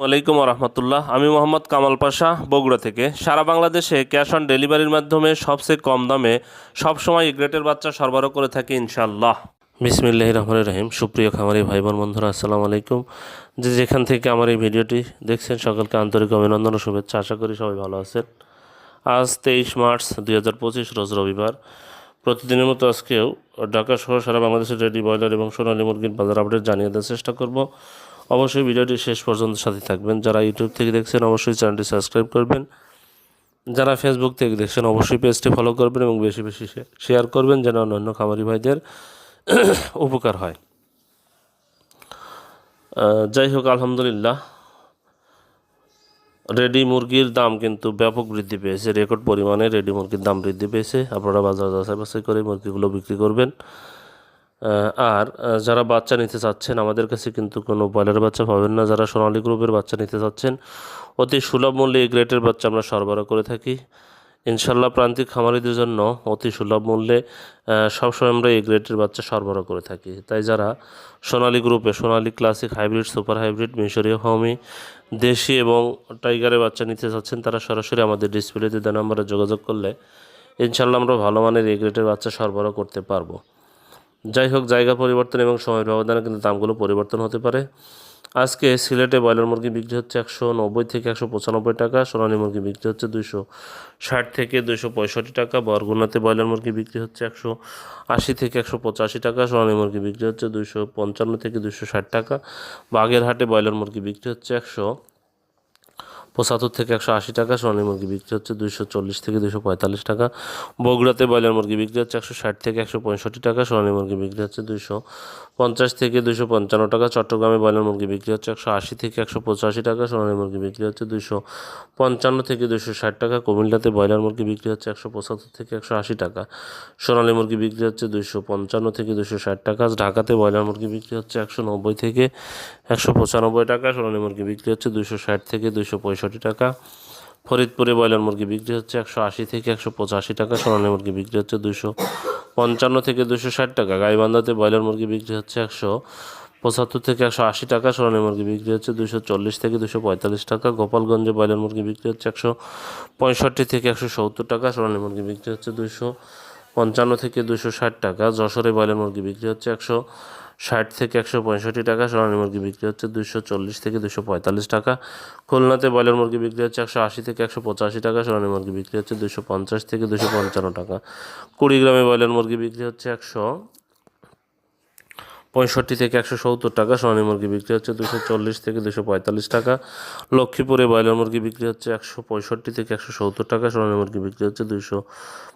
ওয়ালাইকুম রহমতুল্লাহ আমি মোহাম্মদ কামাল পাশা, বগুড়া থেকে। সারা বাংলাদেশে ক্যাশ অন ডেলিভারির মাধ্যমে সবচেয়ে কম দামে সবসময় গ্রেটের বাচ্চা সরবরাহ করে থাকি ইনশাল্লাহ বিসমিল্লাহ রহমান রহিম। সুপ্রিয় খামারি ভাই বোন বন্ধুরা, আসসালামু আলাইকুম। যে যেখান থেকে আমার এই ভিডিওটি দেখছেন, সকলকে আন্তরিক অভিনন্দন ও শুভেচ্ছা। আশা করি সবাই ভালো আছেন। আজ তেইশ মার্চ দুই হাজার পঁচিশ, রোজ রবিবার। প্রতিদিনের মতো আজকেও ঢাকা সহ সারা বাংলাদেশের রেডি ব্রয়লার এবং সোনালী মুরগির বাজার আপডেট জানিয়ে দেওয়ার চেষ্টা করব। অবশ্যই ভিডিওটি শেষ পর্যন্ত সাথে থাকবেন। যারা ইউটিউব থেকে দেখছেন, অবশ্যই চ্যানেলটি সাবস্ক্রাইব করবেন। যারা ফেসবুক থেকে দেখছেন, অবশ্যই পেজটি ফলো করবেন এবং বেশি বেশি শেয়ার করবেন যেন অন্যান্য খামারি ভাইদের উপকার হয়। যাই হোক, আলহামদুলিল্লাহ রেডি মুরগির দাম কিন্তু ব্যাপক বৃদ্ধি পেয়েছে। রেকর্ড পরিমাণে রেডি মুরগির দাম বৃদ্ধি পেয়েছে। আপনারা বাজার যাচাই বাছাই করে মুরগিগুলো বিক্রি করবেন। আর যারা বাচ্চা নিতে চাচ্ছেন, আমাদের কাছে কিন্তু কোনো ব্রয়লার বাচ্চা পাবেন না। যারা সোনালী গ্রুপের বাচ্চা নিতে চাচ্ছেন, অতি সুলভ মূল্যে এই গ্রেটের বাচ্চা আমরা সরবরাহ করে থাকি। ইনশাল্লাহ প্রান্তিক খামারিদের জন্য অতি সুলভ মূল্যে সবসময় আমরা এই গ্রেটের বাচ্চা সরবরাহ করে থাকি। তাই যারা সোনালী গ্রুপে, Sonali classic hybrid, super hybrid, মিশরীয় ফার্মি দেশি এবং টাইগারের বাচ্চা নিতে চাচ্ছেন, তারা সরাসরি আমাদের ডিসপ্লেতে দেওয়া নাম্বারে যোগাযোগ করলে ইনশাল্লাহ আমরা ভালো মানের এই গ্রেটের বাচ্চা সরবরাহ করতে পারব। যাই হোক, জায়গা পরিবর্তন এবং সময়ের ব্যবধানে কিন্তু দামগুলো পরিবর্তন হতে পারে। আজকে সিলেটে ব্রয়লার মুরগি বিক্রি হচ্ছে একশো নব্বই থেকে একশো পঁচানব্বই টাকা, সোনালী মুরগি বিক্রি হচ্ছে দুশো ষাট থেকে দুশো পঁয়ষট্টি টাকা, বরগুনাতে ব্রয়লার মুরগি বিক্রি হচ্ছে একশো আশি থেকে একশো পঁচাশি টাকা, সোনালী মুরগি বিক্রি হচ্ছে দুশো পঞ্চান্ন থেকে দুশো ষাট টাকা। বাগেরহাটে ব্রয়লার মুরগি বিক্রি হচ্ছে একশো পঁচাত্তর থেকে একশো আশি টাকা, সোনালী মুরগি বিক্রি হচ্ছে দুশো চল্লিশ থেকে দুশো পঁয়তাল্লিশ টাকা। বগুড়াতে ব্রয়লার মুরগি বিক্রি হচ্ছে একশো ষাট থেকে একশো পঁয়ষট্টি টাকা, সোনালী মুরগি বিক্রি হচ্ছে দুশো পঞ্চাশ থেকে দুশো পঞ্চান্ন টাকা। চট্টগ্রামে ব্রয়লার মুরগি বিক্রি হচ্ছে একশো আশি থেকে একশো পঁচাশি টাকা, সোনালী মুরগি বিক্রি হচ্ছে দুশো পঞ্চান্ন থেকে দুশো ষাট টাকা। কুমিল্লাতে ব্রয়লার মুরগি বিক্রি হচ্ছে একশো পঁচাত্তর থেকে একশো আশি টাকা, সোনালী মুরগি বিক্রি হচ্ছে দুশো পঞ্চান্ন থেকে দুশো ষাট টাকা। ঢাকাতে ব্রয়লার মুরগি বিক্রি হচ্ছে একশো নব্বই থেকে একশো পঁচানব্বই টাকা, সোনালী মুরগি বিক্রি হচ্ছে দুশো ষাট থেকে দুশো পঁয়ষট্টি টাকা। ফরিদপুরে ব্রয়লার মুরগি বিক্রি হচ্ছে একশো আশি থেকে একশো পঁচাশি টাকা, সোনালী মুরগি বিক্রি হচ্ছে দুশো পঞ্চান্ন থেকে দুশো ষাট টাকা। গাইবান্ধাতে ব্রয়লার মুরগি বিক্রি হচ্ছে একশো পঁচাত্তর থেকে একশো আশি টাকা, সোনালী মুরগি বিক্রি হচ্ছে দুশো চল্লিশ থেকে দুশো পঁয়তাল্লিশ টাকা। গোপালগঞ্জে ব্রয়লার মুরগি বিক্রি হচ্ছে একশো পঁয়ষট্টি থেকে একশো সত্তর টাকা, সোনালী মুরগি বিক্রি হচ্ছে দুশো পঞ্চান্ন থেকে দুশো ষাট টাকা। যশোরে ব্রয়লার মুরগি বিক্রি হচ্ছে একশো ষাট থেকে একশো পঁয়ষট্টি টাকা, সোনালী মুরগি বিক্রি হচ্ছে দুশো চল্লিশ থেকে দুশো পঁয়তাল্লিশ টাকা। খুলনাতে ব্রয়লার মুরগি বিক্রি হচ্ছে একশো আশি থেকে একশো পঁচাশি টাকা, সোনালী মুরগি বিক্রি হচ্ছে দুশো পঞ্চাশ থেকে দুশো পঞ্চান্ন টাকা। কুড়িগ্রামে ব্রয়লার মুরগি বিক্রি হচ্ছে একশো পঁয়ষট্টি থেকে একশো সত্তর টাকা সোনালী মুরগি বিক্রি হচ্ছে দুশো চল্লিশ থেকে দুশো পঁয়তাল্লিশ টাকা। লক্ষ্মীপুরে ব্রয়লার মুরগি বিক্রি হচ্ছে একশো পঁয়ষট্টি থেকে একশো সত্তর টাকা, সোনালী মুরগি বিক্রি হচ্ছে দুশো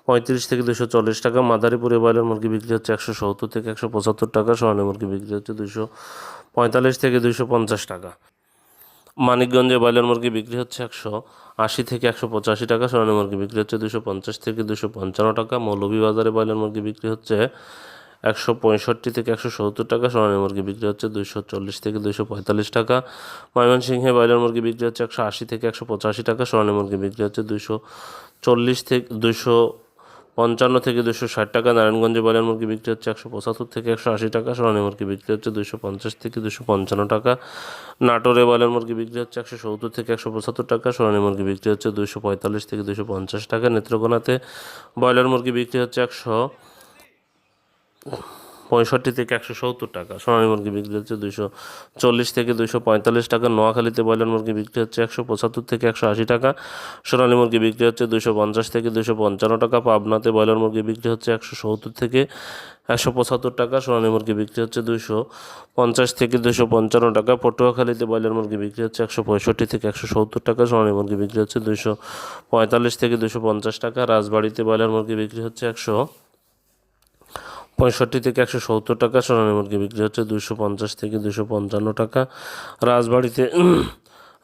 পঁয়ত্রিশ থেকে দুশো চল্লিশ টাকা। মাদারীপুরে ব্রয়লার মুরগি বিক্রি হচ্ছে একশো সত্তর থেকে একশো পঁচাত্তর টাকা, সোনালী মুরগি বিক্রি হচ্ছে দুশো পঁয়তাল্লিশ থেকে দুশো পঞ্চাশ টাকা। মানিকগঞ্জে ব্রয়লার মুরগি বিক্রি হচ্ছে একশো আশি থেকে একশো পঁচাশি টাকা, সোনালী মুরগি বিক্রি হচ্ছে দুশো পঞ্চাশ থেকে দুশো পঞ্চান্ন টাকা। মৌলভীবাজারে ব্রয়লার মুরগি বিক্রি হচ্ছে একশো পঁয়ষট্টি থেকে একশো সত্তর টাকা। সোনালী মুরগি বিক্রি হচ্ছে দুশো চল্লিশ থেকে দুশো পঁয়তাল্লিশ টাকা। ময়মনসিংহে ব্রয়লার মুরগি বিক্রি হচ্ছে একশো আশি থেকে একশো পঁচাশি টাকা। সোনালী মুরগি বিক্রি হচ্ছে দুশো চল্লিশ থেকে দুশো পঞ্চান্ন থেকে দুশো ষাট টাকা। নারায়ণগঞ্জে ব্রয়লার মুরগি বিক্রি হচ্ছে একশো পঁচাত্তর থেকে একশো আশি টাকা। সোনালী মুরগি বিক্রি হচ্ছে দুশো পঞ্চাশ থেকে দুশো পঞ্চান্ন টাকা। নাটোরে ব্রয়লার মুরগি বিক্রি হচ্ছে একশো সত্তর থেকে একশো পঁচাত্তর টাকা। সোনালী মুরগি বিক্রি হচ্ছে দুশো পঁয়তাল্লিশ থেকে দুশো পঞ্চাশ টাকা। নেত্রকোনাতে ব্রয়লার মুরগি বিক্রি হচ্ছে একশো পঁয়ষট্টি থেকে একশো সত্তর টাকা। সোনালী মুরগি বিক্রি হচ্ছে দুশো চল্লিশ থেকে দুশো পঁয়তাল্লিশ টাকা। নোয়াখালীতে ব্রয়লার মুরগি বিক্রি হচ্ছে একশো পঁচাত্তর থেকে একশো আশি টাকা। সোনালী মুরগি বিক্রি হচ্ছে দুশো পঞ্চাশ থেকে দুশো পঞ্চান্ন টাকা। পাবনাতে ব্রয়লার মুরগি বিক্রি হচ্ছে একশো সত্তর থেকে একশো পঁচাত্তর টাকা। সোনালী মুরগি বিক্রি হচ্ছে দুশো পঞ্চাশ থেকে দুশো পঞ্চান্ন টাকা। পটুয়াখালীতে ব্রয়লার মুরগি বিক্রি হচ্ছে একশো পঁয়ষট্টি থেকে একশো সত্তর টাকা। সোনালী মুরগি বিক্রি হচ্ছে দুশো পঁয়তাল্লিশ থেকে দুশো পঞ্চাশ টাকা। রাজবাড়িতে ব্রয়লার মুরগি বিক্রি হচ্ছে একশো পঁয়ষট্টি থেকে একশো সত্তর টাকা, সোনালী মুরগি বিক্রি হচ্ছে দুশো পঞ্চাশ থেকে দুশো পঞ্চান্ন টাকা। রাজবাড়িতে,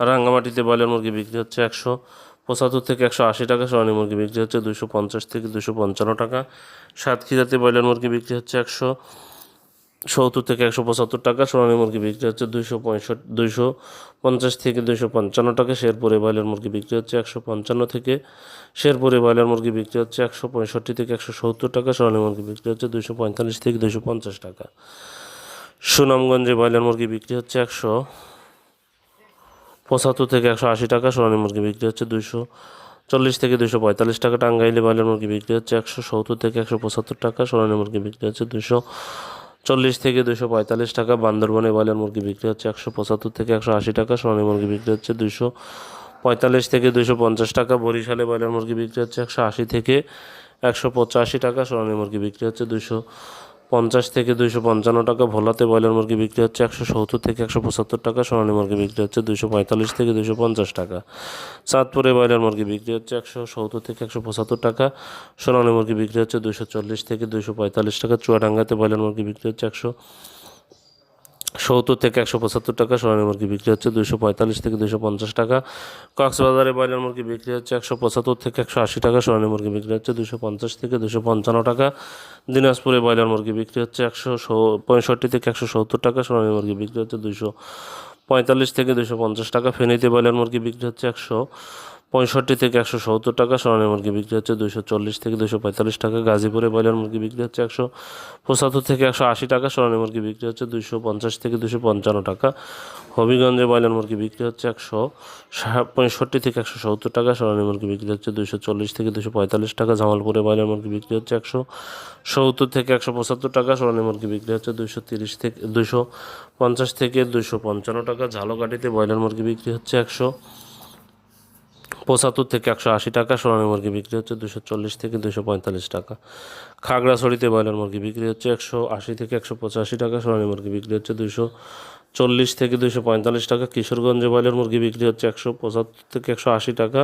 রাঙ্গামাটিতে ব্রয়লার মুরগি বিক্রি হচ্ছে একশো পঁচাত্তর থেকে একশো আশি টাকা, সোনালী মুরগি বিক্রি হচ্ছে দুশো পঞ্চাশ থেকে দুশো পঞ্চান্ন টাকা। সাতক্ষীরাতে ব্রয়লার মুরগি বিক্রি হচ্ছে একশো সত্তর থেকে একশো পঁচাত্তর টাকা, সোনালী মুরগি বিক্রি হচ্ছে দুশো পঁয়ষট্টি দুশো পঞ্চাশ থেকে দুশো পঞ্চান্ন টাকা শেরপুরে ব্রয়লার মুরগি বিক্রি হচ্ছে একশো পঞ্চান্ন থেকে শেরপুরে ব্রয়লার মুরগি বিক্রি হচ্ছে একশো পঁয়ষট্টি থেকে একশো সত্তর টাকা, সোনালী মুরগি বিক্রি হচ্ছে দুশো পঁয়তাল্লিশ থেকে দুশো পঞ্চাশ টাকা। সুনামগঞ্জে ব্রয়লার মুরগি বিক্রি হচ্ছে একশো পঁচাত্তর থেকে একশো আশি টাকা, সোনালী মুরগি বিক্রি হচ্ছে দুইশো চল্লিশ থেকে দুশো পঁয়তাল্লিশ টাকা, টাঙ্গাইলে ব্রয়লার মুরগি বিক্রি হচ্ছে একশো সত্তর থেকে একশো পঁচাত্তর টাকা, সোনালী মুরগি বিক্রি হচ্ছে দুশো চল্লিশ থেকে দুশো পঁয়তাল্লিশ টাকা। বান্দরবনে ব্রয়লার মুরগি বিক্রি হচ্ছে একশো পঁচাত্তর থেকে একশো আশি টাকা। সোনালী মুরগি বিক্রি হচ্ছে দুশো পঁয়তাল্লিশ থেকে দুশো পঞ্চাশ টাকা। বরিশালে ব্রয়লার মুরগি বিক্রি হচ্ছে একশো আশি থেকে একশো পঁচাশি টাকা। সোনালী মুরগি বিক্রি হচ্ছে দুশো পঞ্চাশ থেকে দুইশো পঞ্চান্ন টাকা, ভোলাতে ব্রয়লার মুরগি বিক্রি হচ্ছে একশো সত্তর থেকে একশো পঁচাত্তর টাকা, সোনালী মুরগি বিক্রি হচ্ছে দুশো পঁয়তাল্লিশ থেকে দুশো পঞ্চাশ টাকা। চাঁদপুরে ব্রয়লার মুরগি বিক্রি হচ্ছে একশো সত্তর থেকে একশো পঁচাত্তর টাকা, সোনালী মুরগি বিক্রি হচ্ছে দুশো চল্লিশ থেকে দুশো পঁয়তাল্লিশ টাকা, চুয়াডাঙ্গাতে ব্রয়লার মুরগি বিক্রি হচ্ছে একশো সত্তর থেকে একশো পঁচাত্তর টাকা সোনালী মুরগি বিক্রি হচ্ছে দুশো পঁয়তাল্লিশ থেকে দুশো পঞ্চাশ টাকা। কক্সবাজারে ব্রয়লার মুরগি বিক্রি হচ্ছে একশো পঁচাত্তর থেকে একশো আশি টাকা, সোনালী মুরগি বিক্রি হচ্ছে দুশো পঞ্চাশ থেকে দুশো পঞ্চান্ন টাকা। দিনাজপুরে ব্রয়লার মুরগি বিক্রি হচ্ছে একশো পঁয়ষট্টি থেকে একশো সত্তর টাকা, সোনালী মুরগি বিক্রি হচ্ছে দুশো পঁয়তাল্লিশ থেকে দুশো পঞ্চাশ টাকা। ফেনীতে ব্রয়লার মুরগি বিক্রি হচ্ছে একশো পঁয়ষট্টি থেকে একশো সত্তর টাকা, সোনালী মুরগি বিক্রি হচ্ছে দুশো চল্লিশ থেকে দুশো পঁয়তাল্লিশ টাকা গাজীপুরে ব্রয়লার মুরগি বিক্রি হচ্ছে একশো পঁচাত্তর থেকে একশো আশি টাকা, সোনালী মুরগি বিক্রি হচ্ছে দুশো পঞ্চাশ থেকে দুশো পঞ্চান্ন টাকা। হবিগঞ্জে ব্রয়লার মুরগি বিক্রি হচ্ছে একশো পঁয়ষট্টি থেকে একশো সত্তর টাকা, সোনালী মুরগি বিক্রি হচ্ছে দুশো চল্লিশ থেকে দুশো পঁয়তাল্লিশ টাকা, জামালপুরে ব্রয়লার মুরগি বিক্রি হচ্ছে একশো সত্তর থেকে একশো পঁচাত্তর টাকা, সোনালী মুরগি বিক্রি হচ্ছে দুশো তিরিশ থেকে দুশো পঞ্চাশ থেকে দুশো পঞ্চান্ন টাকা, ঝালকাঠিতে ব্রয়লার মুরগি বিক্রি হচ্ছে একশো পঁচাত্তর থেকে একশো আশি টাকা, সোনালী মুরগি বিক্রি হচ্ছে দুশো চল্লিশ থেকে দুশো পঁয়তাল্লিশ টাকা। খাগড়াছড়িতে ব্রয়লার মুরগি বিক্রি হচ্ছে একশো আশি থেকে একশো পঁচাশি টাকা, সোনালী মুরগি বিক্রি হচ্ছে দুশো চল্লিশ থেকে দুশো পঁয়তাল্লিশ টাকা। কিশোরগঞ্জে ব্রয়লার মুরগি বিক্রি হচ্ছে একশো পঁচাত্তর থেকে একশো আশি টাকা।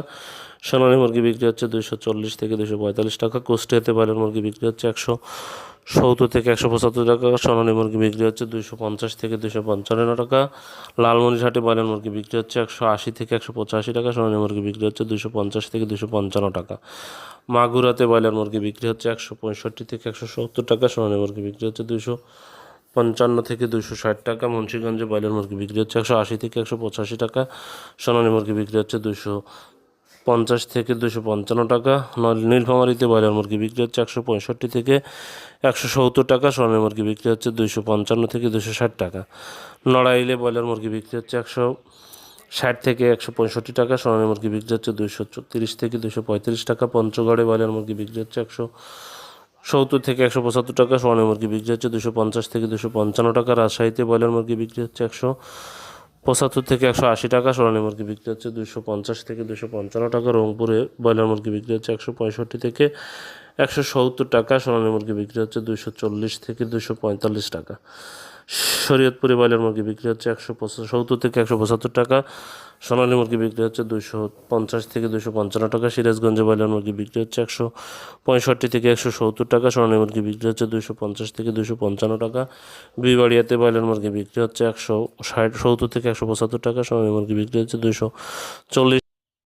সোনালী মুরগি বিক্রি হচ্ছে দুশো চল্লিশ থেকে দুশো পঁয়তাল্লিশ টাকা। কুষ্টিয়াতে ব্রয়লার মুরগি বিক্রি হচ্ছে একশো সত্তর থেকে একশো পঁচাত্তর টাকা। সোনালী মুরগি বিক্রি হচ্ছে দুশো পঞ্চাশ থেকে দুশো পঞ্চান্ন টাকা। লালমনিরহাটে ব্রয়লার মুরগি বিক্রি হচ্ছে একশো আশি থেকে একশো পঁচাশি টাকা। সোনালী মুরগি বিক্রি হচ্ছে দুশো পঞ্চাশ থেকে দুশো পঞ্চান্ন টাকা। মাগুরাতে ব্রয়লার মুরগি বিক্রি হচ্ছে একশো পঁয়ষট্টি থেকে একশো সত্তর টাকা। সোনালী মুরগি বিক্রি হচ্ছে দুশো পঞ্চান্ন থেকে দুশো ষাট টাকা। মুন্সিগঞ্জে ব্রয়লার মুরগি বিক্রি হচ্ছে একশো আশি থেকে একশো পঁচাশি টাকা। সোনালী মুরগি বিক্রি হচ্ছে দুশো পঞ্চাশ থেকে দুশো পঞ্চান্ন টাকা। নল- নীলফামারীতে ব্রয়লার মুরগি বিক্রি হচ্ছে একশো পঁয়ষট্টি থেকে একশো সত্তর টাকা। সোনালী মুরগি বিক্রি হচ্ছে দুশো পঞ্চান্ন থেকে দুশো ষাট টাকা। নড়াইলে ব্রয়লার মুরগি বিক্রি হচ্ছে একশো ষাট থেকে একশো পঁয়ষট্টি টাকা। সোনালী মুরগি বিক্রি হচ্ছে দুশো তিরিশ থেকে দুশো পঁয়ত্রিশ টাকা। পঞ্চগড়ে ব্রয়লার মুরগি বিক্রি হচ্ছে একশো সত্তর থেকে একশো পঁচাত্তর টাকা সোনালী মুরগি বিক্রি হচ্ছে দুশো পঞ্চাশ থেকে দুশো পঞ্চান্ন টাকা। রাজশাহীতে ব্রয়লার মুরগি বিক্রি হচ্ছে একশো পঁচাত্তর থেকে একশো আশি টাকা সোনালী মুরগি বিক্রি হচ্ছে দুশো পঞ্চাশ থেকে দুশো পঞ্চান্ন টাকা। রংপুরে ব্রয়লার মুরগি বিক্রি হচ্ছে একশো পঁয়ষট্টি থেকে একশো সত্তর টাকা সোনালী মুরগি বিক্রি হচ্ছে দুশো চল্লিশ থেকে দুশো পঁয়তাল্লিশ টাকা। শরীয়তপুরে ব্রয়লার মুরগি বিক্রি হচ্ছে একশো সত্তর থেকে একশো পঁচাত্তর টাকা, সোনালী মুরগি বিক্রি হচ্ছে দুশো পঞ্চাশ থেকে দুশো পঞ্চান্ন টাকা, সিরাজগঞ্জে ব্রয়লার মুরগি বিক্রি হচ্ছে একশো পঁয়ষট্টি থেকে একশো সত্তর টাকা, সোনালী মুরগি বিক্রি হচ্ছে দুশো পঞ্চাশ থেকে দুশো পঞ্চান্ন টাকা। বিবাড়িয়াতে ব্রয়লার মুরগি বিক্রি হচ্ছে একশো ষাট সত্তর থেকে একশো পঁচাত্তর টাকা, সোনালী মুরগি বিক্রি হচ্ছে দুশো চল্লিশ